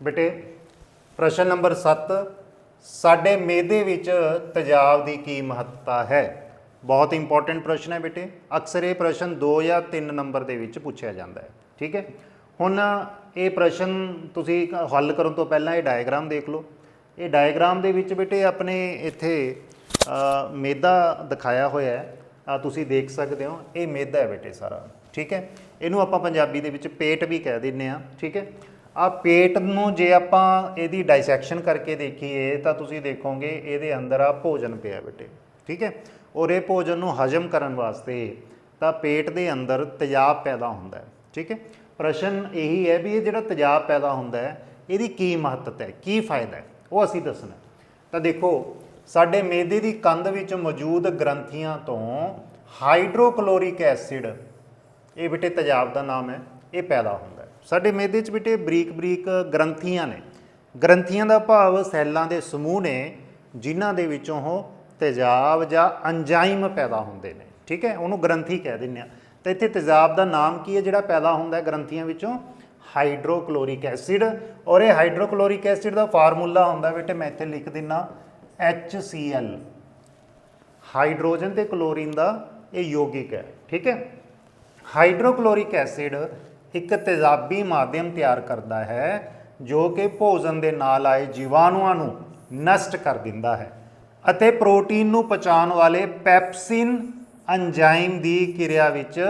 ਬੇਟੇ ਪ੍ਰਸ਼ਨ ਨੰਬਰ 7 ਸਾਡੇ ਮੇਦੇ ਵਿੱਚ ਤੇਜ਼ਾਬ ਦੀ ਕੀ ਮਹੱਤਤਾ ਹੈ? ਬਹੁਤ ਇੰਪੋਰਟੈਂਟ ਪ੍ਰਸ਼ਨ ਹੈ ਬੇਟੇ। ਅਕਸਰ ਇਹ ਪ੍ਰਸ਼ਨ 2 ਜਾਂ 3 ਨੰਬਰ ਦੇ ਵਿੱਚ ਪੁੱਛਿਆ ਜਾਂਦਾ ਹੈ ਠੀਕ ਹੈ? ਹੁਣ ਇਹ ਪ੍ਰਸ਼ਨ ਤੁਸੀਂ ਹੱਲ ਕਰਨ ਤੋਂ ਪਹਿਲਾਂ ਇਹ ਡਾਇਗਰਾਮ ਦੇਖ ਲਓ। ਇਹ ਡਾਇਗਰਾਮ ਦੇ ਵਿੱਚ ਬੇਟੇ ਆਪਣੇ ਇੱਥੇ ਅ, ਮੇਦਾ ਦਿਖਾਇਆ ਹੋਇਆ ਹੈ। ਆ ਤੁਸੀਂ ਦੇਖ ਸਕਦੇ ਹੋ ਇਹ ਮੇਦਾ ਹੈ ਬੇਟੇ ਸਾਰਾ ਠੀਕ ਹੈ? ਇਹਨੂੰ ਆਪਾਂ ਪੰਜਾਬੀ ਦੇ ਵਿੱਚ ਪੇਟ ਵੀ ਕਹਿ ਦਿੰਨੇ ਆ ਠੀਕ ਹੈ? ਆ ਪੇਟ ਨੂੰ ਜੇ ਆਪਾਂ ਇਹਦੀ ਡਾਈਸੈਕਸ਼ਨ ਕਰਕੇ ਦੇਖੀਏ, ਤਾਂ ਤੁਸੀਂ ਦੇਖੋਗੇ ਇਹਦੇ ਅੰਦਰ ਆ ਭੋਜਨ ਪਿਆ ਬੇਟੇ, ਠੀਕ ਹੈ? ਔਰ ਇਹ ਭੋਜਨ ਨੂੰ ਹਜਮ ਕਰਨ ਵਾਸਤੇ ਤਾਂ ਪੇਟ ਦੇ ਅੰਦਰ ਤੇਜ਼ਾਬ ਪੈਦਾ ਹੁੰਦਾ ਹੈ, ਠੀਕ ਹੈ? ਪ੍ਰਸ਼ਨ ਇਹੀ ਹੈ ਵੀ ਇਹ ਜਿਹੜਾ ਤੇਜ਼ਾਬ ਪੈਦਾ ਹੁੰਦਾ ਹੈ, ਇਹਦੀ ਕੀ ਮਹੱਤਤਾ ਹੈ, ਕੀ ਫਾਇਦਾ ਹੈ? ਉਹ ਅਸੀਂ ਦੱਸਣਾ ਤਾਂ ਦੇਖੋ, ਸਾਡੇ ਮੇਦੇ ਦੀ ਕੰਧ ਵਿੱਚ ਮੌਜੂਦ ਗ੍ਰੰਥੀਆਂ ਤੋਂ ਹਾਈਡਰੋਕਲੋਰਿਕ ਐਸਿਡ, ਇਹ ਬੇਟੇ ਤੇਜ਼ਾਬ ਦਾ ਨਾਮ ਹੈ ਇਹ ਪੈਦਾ ਹੁੰਦਾ ਹੈ। ਸਾਡੇ ਮੇਦੇ 'ਚ ਬੇਟੇ ਬਰੀਕ ਬਰੀਕ ਗ੍ਰੰਥੀਆਂ ਨੇ। ਗ੍ਰੰਥੀਆਂ ਦਾ ਭਾਵ ਸੈੱਲਾਂ ਦੇ ਸਮੂਹ ਨੇ, ਜਿਨ੍ਹਾਂ ਦੇ ਵਿੱਚੋਂ ਉਹ ਤੇਜ਼ਾਬ ਜਾਂ ਅੰਜਾਈਮ ਪੈਦਾ ਹੁੰਦੇ ਨੇ। ਠੀਕ ਹੈ? ਉਹਨੂੰ ਗ੍ਰੰਥੀ ਕਹਿ ਦਿੰਦੇ ਆ ਤਾਂ ਇੱਥੇ ਤੇਜ਼ਾਬ ਦਾ ਨਾਮ ਕੀ ਹੈ? ਜਿਹੜਾ ਪੈਦਾ ਹੁੰਦਾ ਹੈ ਗ੍ਰੰਥੀਆਂ ਵਿੱਚੋਂ? Hydrochloric acid. ਔਰ ਇਹ ਹਾਈਡਰੋਕਲੋਰਿਕ ਐਸਿਡ ਦਾ ਫਾਰਮੂਲਾ ਹੁੰਦਾ ਬੇਟੇ, ਮੈਂ ਇੱਥੇ ਲਿਖ ਦਿੰਨਾ। HCl ਹਾਈਡਰੋਜਨ ਤੇ ਕਲੋਰੀਨ ਦਾ ਇਹ ਯੋਗਿਕ ਹੈ। ਠੀਕ ਹੈ? ਹਾਈਡਰੋਕਲੋਰਿਕ ਐਸਿਡ ਇੱਕ ਤੇਜ਼ਾਬੀ ਮਾਧਿਅਮ ਤਿਆਰ ਕਰਦਾ ਹੈ, ਜੋ ਕਿ ਭੋਜਨ ਦੇ ਨਾਲ ਆਏ ਜੀਵਾਣੂਆਂ ਨੂੰ ਨਸ਼ਟ ਕਰ ਦਿੰਦਾ ਹੈ ਅਤੇ ਪ੍ਰੋਟੀਨ ਨੂੰ ਪਚਾਉਣ ਵਾਲੇ ਪੈਪਸਿਨ ਐਂਜ਼ਾਈਮ ਦੀ ਕਿਰਿਆ ਵਿੱਚ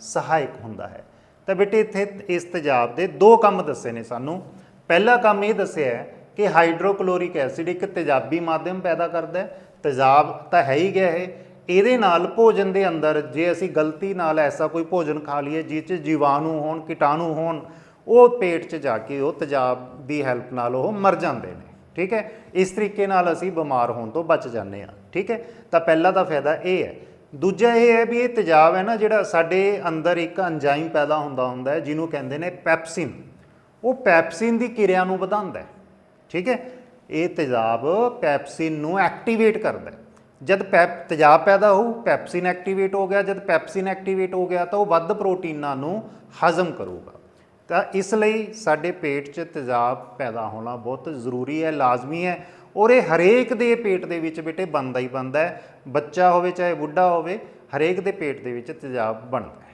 ਸਹਾਇਕ ਹੁੰਦਾ ਹੈ। ਤਾਂ ਬੇਟੇ, ਇੱਥੇ ਇਸ ਤੇਜ਼ਾਬ ਦੇ ਦੋ ਕੰਮ ਦੱਸੇ ਨੇ ਸਾਨੂੰ। ਪਹਿਲਾ ਕੰਮ ਇਹ ਦੱਸਿਆ ਹੈ ਕਿ ਹਾਈਡਰੋਕਲੋਰਿਕ ਐਸਿਡ ਇੱਕ ਤੇਜ਼ਾਬੀ ਮਾਧਿਅਮ ਪੈਦਾ ਕਰਦਾ ਹੈ। ਤੇਜ਼ਾਬ ਤਾਂ ਹੈ ਹੀ ਗਿਆ ਇਹ। ਇਹਦੇ ਨਾਲ ਭੋਜਨ ਦੇ ਅੰਦਰ ਜੇ ਅਸੀਂ ਗਲਤੀ ਨਾਲ ਐਸਾ ਕੋਈ ਭੋਜਨ ਖਾ ਲਈਏ ਜਿਸ 'ਚ ਜੀਵਾਣੂ ਹੋਣ, ਕੀਟਾਣੂ ਹੋਣ, ਉਹ ਪੇਟ 'ਚ ਜਾ ਕੇ, ਉਹ ਤੇਜ਼ਾਬ ਦੀ ਹੈਲਪ ਨਾਲ ਉਹ ਮਰ ਜਾਂਦੇ ਨੇ। ਠੀਕ ਹੈ? ਇਸ ਤਰੀਕੇ ਨਾਲ ਅਸੀਂ ਬਿਮਾਰ ਹੋਣ ਤੋਂ ਬਚ ਜਾਂਦੇ ਹਾਂ। ਠੀਕ ਹੈ? ਤਾਂ ਪਹਿਲਾ ਤਾਂ ਫਾਇਦਾ ਇਹ ਹੈ। ਦੂਜਾ ਇਹ ਹੈ ਵੀ ਇਹ ਤੇਜ਼ਾਬ ਹੈ ਨਾ ਜਿਹੜਾ ਸਾਡੇ ਅੰਦਰ ਇੱਕ ਅੰਜਾਈਮ ਪੈਦਾ ਹੁੰਦਾ ਹੁੰਦਾ ਹੈ, ਜਿਹਨੂੰ ਕਹਿੰਦੇ ਨੇ ਪੈਪਸਿਨ ਉਹ ਪੈਪਸਿਨ ਦੀ ਕਿਰਿਆ ਨੂੰ ਵਧਾਉਂਦਾ ਹੈ। ਠੀਕ ਹੈ? ਇਹ ਤੇਜ਼ਾਬ ਪੈਪਸਿਨ ਨੂੰ ਐਕਟੀਵੇਟ ਕਰਦਾ ਹੈ। ਜਦ ਪੈਪ ਤੇਜ਼ਾਬ ਪੈਦਾ ਹੋਊ, ਪੈਪਸਿਨ ਐਕਟੀਵੇਟ ਹੋ ਗਿਆ। ਜਦ ਪੈਪਸਿਨ ਐਕਟੀਵੇਟ ਹੋ ਗਿਆ ਤਾਂ ਉਹ ਵੱਧ ਪ੍ਰੋਟੀਨਾਂ ਨੂੰ ਹਜ਼ਮ ਕਰੂਗਾ। ਤਾਂ ਇਸ ਲਈ ਸਾਡੇ ਪੇਟ 'ਚ ਤੇਜ਼ਾਬ ਪੈਦਾ ਹੋਣਾ ਬਹੁਤ ਜ਼ਰੂਰੀ ਹੈ, ਲਾਜ਼ਮੀ ਹੈ ਔਰ ਇਹ ਹਰੇਕ ਦੇ ਪੇਟ ਦੇ ਵਿੱਚ ਬੇਟੇ ਬਣਦਾ ਹੀ ਬਣਦਾ ਹੈ। ਬੱਚਾ ਹੋਵੇ, ਚਾਹੇ ਬੁੱਢਾ ਹੋਵੇ, ਹਰੇਕ ਦੇ ਪੇਟ ਦੇ ਵਿੱਚ ਤੇਜ਼ਾਬ ਬਣਦਾ ਹੈ।